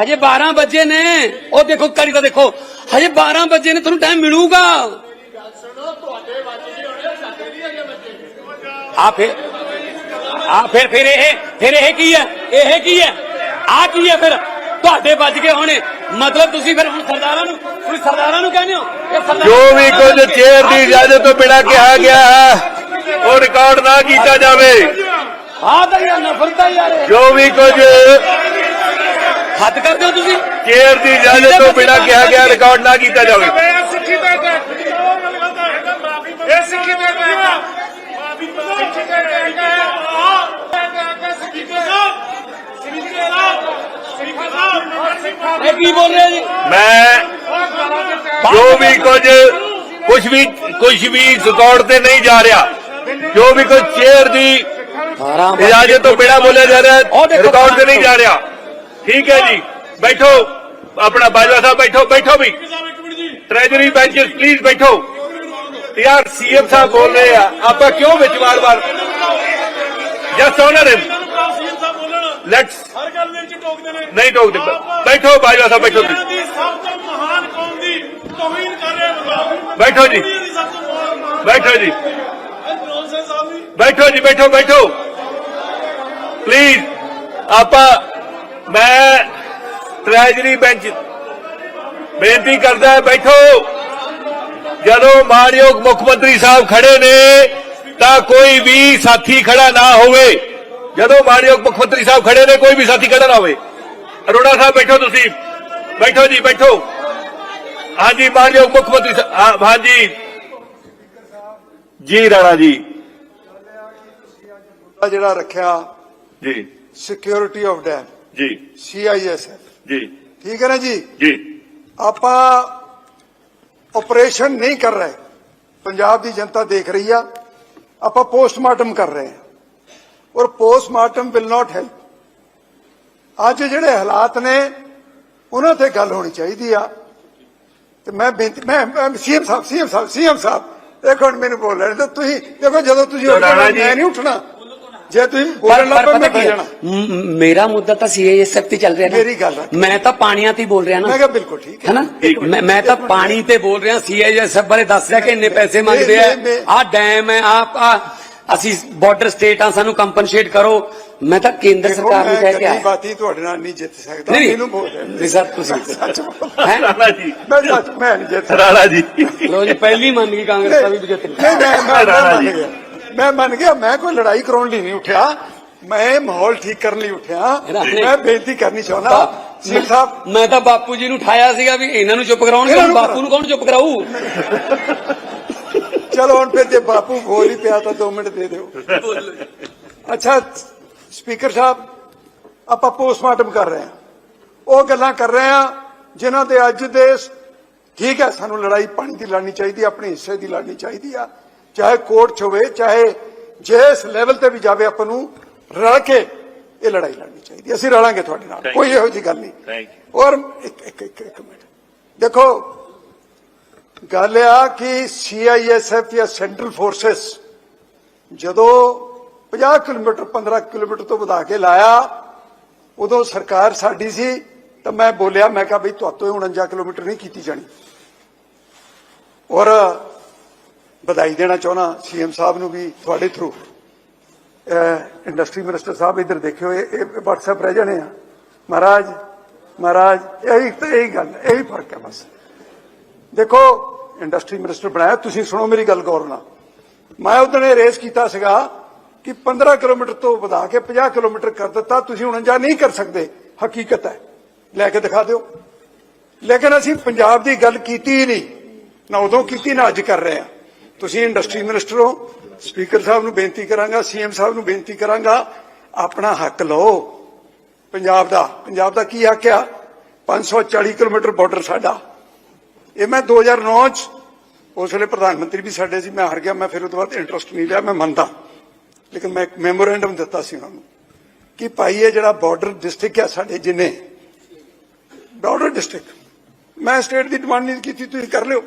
ਹਜੇ 12 ਵਜੇ ਨੇ। ਉਹ ਦੇਖੋ ਕਰੀ ਤਾਂ ਦੇਖੋ। ਹਜੇ 12 ਵਜੇ ਨੇ ਤੁਹਾਨੂੰ ਟਾਈਮ ਮਿਲੂਗਾ। ਆ ਫਿਰ ਆ ਫਿਰ ਫਿਰ ਇਹ ਫਿਰ ਇਹ ਕੀ ਹੈ? ਇਹ ਕੀ ਹੈ? ਆ ਕੀ ਹੈ ਫਿਰ? ਤੁਹਾਡੇ ਵੱਜ ਗਏ ਹੋਣੇ। ਮਤਲਬ ਤੁਸੀਂ ਫਿਰ ਹੁਣ ਸਰਦਾਰਾਂ ਨੂੰ ਤੁਸੀਂ ਸਰਦਾਰਾਂ ਨੂੰ ਕਹਿੰਦੇ ਹੋ? ਇਹ ਜੋ ਵੀ ਕੁਝ ਚੇਅਰ ਦੀ ਇਜਾਜ਼ਤ ਤੋਂ ਬਿਨਾਂ ਕਿਹਾ ਗਿਆ ਹੈ ਉਹ ਰਿਕਾਰਡ ਨਾ ਕੀਤਾ ਜਾਵੇ। ਆ ਤਾਂ ਯਾਰ ਨਫ਼ਰਤ ਹੈ ਯਾਰ। ਇਹ। ਜੋ ਵੀ ਕੁਝ ਹੱਦ ਕਰਦੇ ਹੋ ਤੁਸੀਂ ਚੇਅਰ ਦੀ ਇਜਾਜ਼ਤ ਤੋਂ ਬਿਨਾਂ ਕਿਹਾ ਗਿਆ ਰਿਕਾਰਡ ਨਾ ਕੀਤਾ ਜਾਵੇ ਇਹ ਸਿੱਖੀ ਦਾ ਹੈ ਇਹ ਸਿੱਖੀ ਦਾ ਹੈ ਸਿੱਖੀ ਦਾ ਹੈ ਸਪੀਕਰ ਸਾਹਿਬ ਸਪੀਕਰ ਸਾਹਿਬ ਸਪੀਕਰ ਸਾਹਿਬ ਇਹ ਕੀ ਬੋਲ ਰਹੇ ਜੀ ਮੈਂ ਜੋ ਵੀ ਕੁਝ ਕੁਝ ਵੀ ਕੁਝ ਵੀ ਰਿਕਾਰਡ ਤੇ ਨਹੀਂ ਜਾ ਰਿਹਾ ਜੋ ਵੀ ਕੁਝ ਚੇਅਰ ਦੀ ਇਜਾਜ਼ਤ ਤੋਂ ਬਿਨਾਂ ਬੋਲਿਆ ਜਾ ਰਿਹਾ ਉਹ ਹੈ ਦੇਖੋ ਰਿਕਾਰਡ ਤੇ ਨਹੀਂ ਜਾ ਰਿਹਾ ਠੀਕ ਹੈ ਜੀ। ਬੈਠੋ। ਆਪਣਾ ਬਾਜਵਾ ਸਾਹਿਬ ਬੈਠੋ ਬੈਠੋ ਵੀ। ਟ੍ਰੈਜਰੀ ਬੈਂਚਸ ਪਲੀਜ਼ ਬੈਠੋ। ਯਾਰ ਸੀਐਮ ਸਾਹਿਬ ਬੋਲ ਰਹੇ ਆ। ਆਪਾਂ ਕਿਉਂ ਵਿੱਚ ਵਾਰ-ਵਾਰ ਜਸਟ ਆਨਰ ਹਿਮ ਲੈਟਸ ਹਰ ਗੱਲ ਦੇ ਵਿੱਚ ਟੋਕਦੇ ਨੇ ਨਹੀਂ ਟੋਕਦੇ। ਬੈਠੋ, ਬਾਜਵਾ ਸਾਹਿਬ ਬੈਠੋ ਇਹਨਾਂ ਸਭ ਤੋਂ ਮਹਾਨ ਕੌਮ ਦੀ ਤੋਹੀਨ ਕਰ ਰਿਹਾ ਬੈਠੋ ਜੀ। ਬੈਠੋ ਜੀ। ਬੈਠੋ ਜੀ, ਬੈਠੋ ਬੈਠੋ। ਪਲੀਜ਼ ਆਪਾਂ ਮੈਂ ਟ੍ਰੈਜਰੀ ਬੈਂਚ ਬੇਨਤੀ ਕਰਦਾ ਹੈ ਬੈਠੋ। ਜਦੋਂ ਮਾਨਯੋਗ ਮੁੱਖ ਮੰਤਰੀ ਸਾਹਿਬ ਖੜੇ ਨੇ ਤਾਂ ਕੋਈ ਵੀ ਸਾਥੀ ਖੜਾ ਨਾ ਹੋਵੇ। ਜਦੋਂ ਮਾਨਯੋਗ ਮੁੱਖ ਮੰਤਰੀ ਸਾਹਿਬ ਖੜੇ ਨੇ ਕੋਈ ਵੀ ਸਾਥੀ ਖੜਾ ਨਾ ਹੋਵੇ। ਅਰੋੜਾ ਸਾਹਿਬ ਬੈਠੋ ਤੁਸੀਂ। ਬੈਠੋ ਜੀ ਬੈਠੋ। ਹਾਂਜੀ ਮਾਨਯੋਗ ਮੁੱਖ ਮੰਤਰੀ ਸਾਹਿਬ ਹਾਂਜੀ। ਜੀ ਰਾਣਾ ਜੀ। ਜਿਹੜਾ ਰੱਖਿਆ ਜੀ। ਸਿਕਿਉਰਿਟੀ ਆਫ ਡੈਮ ਜੀ। ਸੀਆਈਐਸਐਫ ਜੀ। ਠੀਕ ਹੈ ਨਾ ਜੀ? ਜੀ। ਆਪਾਂ ਆਪਰੇਸ਼ਨ ਨਹੀਂ ਕਰ ਰਹੇ। ਪੰਜਾਬ ਦੀ ਜਨਤਾ ਦੇਖ ਰਹੀ ਆ। ਆਪਾਂ ਪੋਸਟਮਾਰਟਮ ਕਰ ਰਹੇ ਹਾਂ ਔਰ ਪੋਸਟਮਾਰਟਮ ਵਿਲ ਨਾਟ ਹੈਲਪ ਅੱਜ ਜਿਹੜੇ ਹਾਲਾਤ ਨੇ ਉਹਨਾਂ ਤੇ ਗੱਲ ਹੋਣੀ ਚਾਹੀਦੀ ਆ। ਤੇ ਮੈਂ ਬੇਨਤੀ ਮੈਂ ਸੀਐਮ ਸਾਹਿਬ ਸੀਐਮ ਸਾਹਿਬ ਸੀਐਮ ਸਾਹਿਬ ਦੇਖੋ ਹੁਣ ਮੈਨੂੰ ਬੋਲ ਰਹੇ ਤੇ ਤੁਸੀਂ ਦੇਖੋ ਜਦੋਂ ਤੁਸੀਂ ਉੱਠਣਾ ਰਾਣਾ ਜੀ। ਮੈਂ ਨਹੀਂ ਉੱਠਣਾ। ਜੇ ਤੁਸੀਂ ਪਰ ਬੋਲਣ ਲੱਗ ਪਰ ਪਏ ਪਤਾ ਮੈਂ ਕੀ ਬਹਿ? ਜਾਣਾ। ਮੇਰਾ ਮੁੱਦਾ ਤਾਂ ਸੀਏਐਸਐਫ ਤੇ ਚੱਲ ਰਿਹਾ ਨਾ। ਮੇਰੀ ਗੱਲ ਰੱਖ। ਮੈਂ ਤਾਂ ਪਾਣੀਆਂ ਤੇ ਹੀ ਬੋਲ ਰਿਹਾ ਨਾ। ਮੈਂ ਕਿਹਾ ਬਿਲਕੁਲ ਠੀਕ ਹੈ। ਹੈਨਾ? ਮੈਂ ਮੈਂ ਤਾਂ ਪਾਣੀ ਤੇ ਬੋਲ ਰਿਹਾ ਸੀਆਈਐਸਐਫ ਬਾਰੇ ਦੱਸ ਰਿਹਾ ਕਿ ਇੰਨੇ ਪੈਸੇ ਮੰਗਦੇ ਆ। ਮੈਂ- ਮੈਂ- ਆਹ ਡੈਮ ਹੈ ਆਹ ਆਹ ਅਸੀਂ ਬਾਰਡਰ ਸਟੇਟ ਆ ਸਾਨੂੰ ਕੰਪਨਸੇਟ ਕਰੋ। ਮੈਂ ਤਾਂ ਕੇਂਦਰ ਸਰਕਾਰ ਨੂੰ ਕਹਿ ਕੇ ਗੱਲੀ ਆਇਆ। ਬਾਤੀ ਤੁਹਾਡੇ ਨਾਲ ਨਹੀਂ ਜਿੱਤ ਸਕਦਾ ਨਹੀਂ ਮੈਨੂੰ ਬੋਲ ਰਹੇ ਨਹੀਂ ਸਰ ਤੁਸੀਂ ਸੱਚ ਬੋਲ। ਹੈ? ਰਾਣਾ ਜੀ। ਮੈਂ ਸੱਚ ਮੈਂ ਨਹੀਂ ਜਿੱਤ ਰਾਣਾ ਜੀ। ਲੋ ਜੀ ਪਹਿਲੀ ਮੰਨ ਗਈ ਕਾਂਗਰਸ ਦਾ ਵੀ ਜਿੱਤ ਨਹੀਂ ਮੈਂ ਮੈਂ- ਮੈਂ ਰਾਣਾ ਮੰਨ ਜੀ। ਗਿਆ। ਮੈਂ ਮੰਨ ਗਿਆ ਮੈਂ ਕੋਈ ਲੜਾਈ ਕਰਾਉਣ ਲਈ ਨਹੀਂ ਉੱਠਿਆ। ਮੈਂ ਮਾਹੌਲ ਠੀਕ ਕਰਨ ਲਈ ਉੱਠਿਆ। ਮੈਂ ਬੇਨਤੀ ਕਰਨੀ ਚਾਹੁੰਦਾ ਸਿੰਘ ਸਾਹਿਬ ਮੈਂ ਤਾਂ ਬਾਪੂ ਜੀ ਨੂੰ ਠਾਇਆ ਸੀਗਾ ਵੀ ਇਹਨਾਂ ਨੂੰ ਚੁੱਪ ਕਰਾਉਣਗੇ ਬਾਪੂ ਨੂੰ ਕੌਣ ਚੁੱਪ ਕਰਾਊ? ਚਲੋ ਹੁਣ ਫਿਰ ਜੇ ਬਾਪੂ ਬੋਲ ਹੀ ਪਿਆ ਤਾਂ 2 ਮਿੰਟ ਦੇ ਦਿਓ। ਅੱਛਾ ਸਪੀਕਰ ਸਾਹਿਬ ਆਪਾਂ ਪੋਸਟਮਾਰਟਮ ਕਰ ਰਹੇ ਹਾਂ। ਉਹ ਗੱਲਾਂ ਕਰ ਰਹੇ ਹਾਂ ਜਿਨ੍ਹਾਂ ਦੇ ਅੱਜ ਦੇ ਠੀਕ ਹੈ ਸਾਨੂੰ ਲੜਾਈ ਪਾਣੀ ਦੀ ਲੜਨੀ ਚਾਹੀਦੀ ਆਪਣੇ ਹਿੱਸੇ ਦੀ ਲੜਨੀ ਚਾਹੀਦੀ ਆ। ਚਾਹੇ ਕੋਰਟ 'ਚ ਹੋਵੇ ਚਾਹੇ ਜਿਸ ਲੈਵਲ ਤੇ ਵੀ ਜਾਵੇ ਆਪਾਂ ਨੂੰ ਰਲ ਕੇ ਇਹ ਲੜਾਈ ਲੜਨੀ ਚਾਹੀਦੀ। ਅਸੀਂ ਰਲਾਂਗੇ ਤੁਹਾਡੇ ਨਾਲ ਕੋਈ ਇਹੋ ਜਿਹੀ ਗੱਲ ਨਹੀਂ। ਔਰ ਇੱਕ ਇੱਕ ਇੱਕ ਇੱਕ ਮਿੰਟ। ਦੇਖੋ ਗੱਲ ਆ ਕਿ ਸੀਆਈਐਸਐਫ ਜਾਂ ਸੈਂਟਰਲ ਫੋਰਸਸ ਜਦੋਂ 50 ਕਿਲੋਮੀਟਰ 15 ਕਿਲੋਮੀਟਰ ਤੋਂ ਵਧਾ ਕੇ ਲਾਇਆ ਉਦੋਂ ਸਰਕਾਰ ਸਾਡੀ ਸੀ ਤਾਂ ਮੈਂ ਬੋਲਿਆ ਮੈਂ ਕਿਹਾ ਵੀ ਤੁਹਾਤੋਂ 49 ਕਿਲੋਮੀਟਰ ਨਹੀਂ ਕੀਤੀ ਜਾਣੀ। ਔਰ ਵਧਾਈ ਦੇਣਾ ਚਾਹੁੰਦਾ, ਸੀਐਮ ਸਾਹਿਬ ਨੂੰ ਵੀ ਤੁਹਾਡੇ ਥਰੂ ਇੰਡਸਟਰੀ ਮਿਨਿਸਟਰ ਸਾਹਿਬ ਇੱਧਰ ਦੇਖਿਓ, ਇਹ ਇਹ WhatsApp ਰਹਿ ਜਾਣੇ ਆ। ਮਹਾਰਾਜ ਮਹਾਰਾਜ, ਇਹੀ ਤਾਂ ਇਹੀ ਗੱਲ, ਇਹੀ ਫ਼ਰਕ ਹੈ ਬਸ। ਦੇਖੋ ਇੰਡਸਟਰੀ ਮਿਨਿਸਟਰ ਬਣਾਇਆ, ਤੁਸੀਂ ਸੁਣੋ ਮੇਰੀ ਗੱਲ ਗੌਰ ਨਾਲ। ਮੈਂ ਉਦੋਂ ਇਹ ਰੇਸ ਕੀਤਾ ਸੀਗਾ ਕਿ 15 ਕਿਲੋਮੀਟਰ ਤੋਂ ਵਧਾ ਕੇ 50 ਕਿਲੋਮੀਟਰ ਕਰ ਦਿੱਤਾ, ਤੁਸੀਂ 49 ਨਹੀਂ ਕਰ ਸਕਦੇ, ਹਕੀਕਤ ਹੈ। ਲੈ ਕੇ ਦਿਖਾ ਦਿਓ। ਲੇਕਿਨ ਅਸੀਂ ਪੰਜਾਬ ਦੀ ਗੱਲ ਕੀਤੀ ਹੀ ਨਹੀਂ, ਨਾ ਉਦੋਂ ਕੀਤੀ, ਨਾ ਅੱਜ ਕਰ ਰਹੇ ਹਾਂ। ਤੁਸੀਂ ਇੰਡਸਟਰੀ ਮਿਨਿਸਟਰ ਹੋ, ਸਪੀਕਰ ਸਾਹਿਬ ਨੂੰ ਬੇਨਤੀ ਕਰਾਂਗਾ, ਸੀਐਮ ਸਾਹਿਬ ਨੂੰ ਬੇਨਤੀ ਕਰਾਂਗਾ, ਆਪਣਾ ਹੱਕ ਲਓ। ਪੰਜਾਬ ਦਾ ਪੰਜਾਬ ਦਾ ਕੀ ਹੱਕ ਆ? 540 ਕਿਲੋਮੀਟਰ ਬਾਰਡਰ ਸਾਡਾ। ਇਹ ਮੈਂ 2009 ਚ ਉਸ ਵੇਲੇ ਪ੍ਰਧਾਨ ਮੰਤਰੀ ਵੀ ਸਾਡੇ ਸੀ, ਮੈਂ ਹਾਰ ਗਿਆ, ਮੈਂ ਫਿਰ ਉਹ ਤੋਂ ਬਾਅਦ ਇੰਟਰਸਟ ਨਹੀਂ ਲਿਆ, ਮੈਂ ਮੰਨਦਾ। ਲੇਕਿਨ ਮੈਂ ਇੱਕ ਮੈਮੋਰੈਂਡਮ ਦਿੱਤਾ ਸੀ ਉਹਨਾਂ ਨੂੰ ਕਿ ਭਾਈ, ਇਹ ਜਿਹੜਾ ਬਾਰਡਰ ਡਿਸਟ੍ਰਿਕਟ ਆ ਸਾਡੇ ਜਿੰਨੇ ਬਾਰਡਰ ਡਿਸਟ੍ਰਿਕਟ ਮੈਂ ਸਟੇਟ ਦੀ ਡਿਮਾਂਡ ਨਹੀਂ ਕੀਤੀ, ਤੁਸੀਂ ਕਰ ਲਿਓ।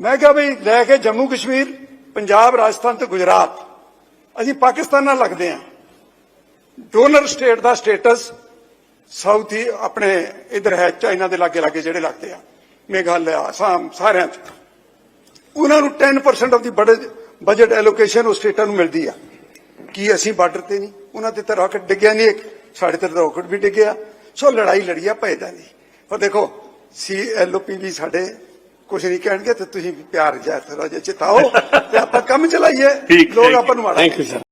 ਮੈਂ ਕਿਹਾ ਵੀ ਲੈ ਕੇ ਜੰਮੂ ਕਸ਼ਮੀਰ, ਪੰਜਾਬ, ਰਾਜਸਥਾਨ ਤੇ ਗੁਜਰਾਤ। ਅਸੀਂ ਪਾਕਿਸਤਾਨ ਨਾਲ ਲੱਗਦੇ ਹਾਂ। ਡੋਨਰ ਸਟੇਟ ਦਾ ਸਟੇਟਸ ਸਾਊਥ ਹੀ ਆਪਣੇ ਇਧਰ ਹੈ, ਚਾਈਨਾ ਦੇ ਲਾਗੇ ਲਾਗੇ ਜਿਹੜੇ ਲੱਗਦੇ ਆ। ਮੇਘਾਲਿਆ ਆਸਾਮ ਸਾਰਿਆਂ ਚ। ਉਹਨਾਂ ਨੂੰ 10% ਆਫ ਦੀ ਬਜਟ ਐਲੋਕੇਸ਼ਨ ਉਹ ਸਟੇਟਾਂ ਨੂੰ ਮਿਲਦੀ ਆ। ਕੀ ਅਸੀਂ ਬਾਰਡਰ ਤੇ ਨਹੀਂ? ਉਹਨਾਂ ਤੇ ਤਾਂ ਰਾਕਟ ਡਿੱਗਿਆ ਨਹੀਂ, ਇੱਕ ਸਾਡੇ ਤੇ ਰਾਕਟ ਵੀ ਡਿੱਗਿਆ। ਸੋ ਲੜਾਈ ਲੜੀ ਆ, ਭੇਜਦਾ ਨਹੀਂ। ਉਹ ਦੇਖੋ ਸੀ ਐਲਓਪੀ ਵੀ ਸਾਡੇ ਕੁਝ ਨਹੀਂ ਕਹਿਣਗੇ ਤੇ ਤੁਸੀਂ ਪਿਆਰ ਜਿਹਾ ਥੋੜਾ ਜਿਹਾ ਚਿਤਾਓ ਤੇ ਆਪਾਂ ਕੰਮ ਚਲਾਈਏ ਲੋਕ ਆਪਾਂ ਨੂੰ ਮਾੜਾ ਥੈਂਕ ਯੂ ਸਰ